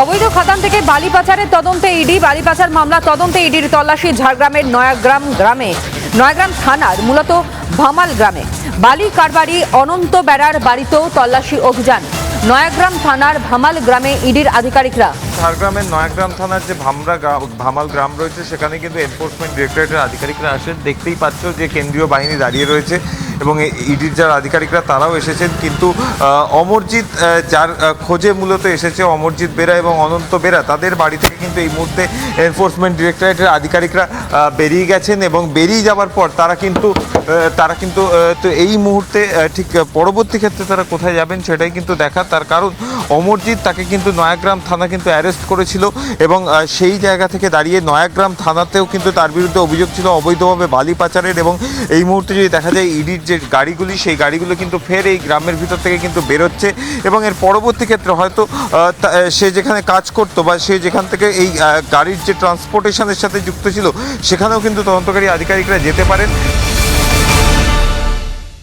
অবৈধ খাদান থেকে বালি পাচারের তদন্তে ইডি বালি পাচার মামলা তদন্তে ইডির তল্লাশি ঝাড়গ্রামের নয়াগ্রাম গ্রামে। নয়াগ্রাম থানার মূলত ভামাল গ্রামে। বালি কারবারি অনন্ত বেড়ার বাড়িতেও তল্লাশি অভিযান। নয়াগ্রাম থানার ভামাল গ্রামে ইডির আধিকারিকরা। ঝাড়গ্রামের নয়াগ্রাম থানার যে ভামরা ভামাল গ্রাম রয়েছে, সেখানে কিন্তু এনফোর্সমেন্ট ডিরেক্টরেটের আধিকারিকরা আসেন। দেখতেই পাচ্ছ যে কেন্দ্রীয় বাহিনী দাঁড়িয়ে রয়েছে এবং ইডির যার আধিকারিকরা, তারাও এসেছেন। কিন্তু অমরজিৎ যার খোঁজে মূলত এসেছে অমরজিৎ বেরা এবং অনন্ত বেরা, তাদের বাড়ি থেকে কিন্তু এই মুহূর্তে এনফোর্সমেন্ট ডিরেক্টরেটের আধিকারিকরা বেরিয়ে গেছেন এবং বেরিয়ে যাওয়ার পর তারা কিন্তু তারা কিন্তু তো এই মুহূর্তে ঠিক পরবর্তী ক্ষেত্রে তারা কোথায় যাবেন সেটাই কিন্তু দেখা তার কারণ, অমরজিৎ তাকে কিন্তু নয়াগ্রাম থানা কিন্তু অ্যারেস্ট করেছিল এবং সেই জায়গা থেকে দাঁড়িয়ে নয়াগ্রাম থানাতেও কিন্তু তার বিরুদ্ধে অভিযোগ ছিল অবৈধভাবে বালি পাচারের এবং এই মুহূর্তে যদি দেখা যায় ইডির যে গাড়িগুলি, সেই গাড়িগুলো কিন্তু ফের এই গ্রামের ভিতর থেকে কিন্তু বেরোচ্ছে এবং এর পরবর্তী ক্ষেত্রে হয়তো সে যেখানে কাজ করতো বা সে যেখান থেকে এই গাড়ির যে ট্রান্সপোর্টেশনের সাথে যুক্ত ছিল, সেখানেও কিন্তু তদন্তকারী আধিকারিকরা যেতে পারেন।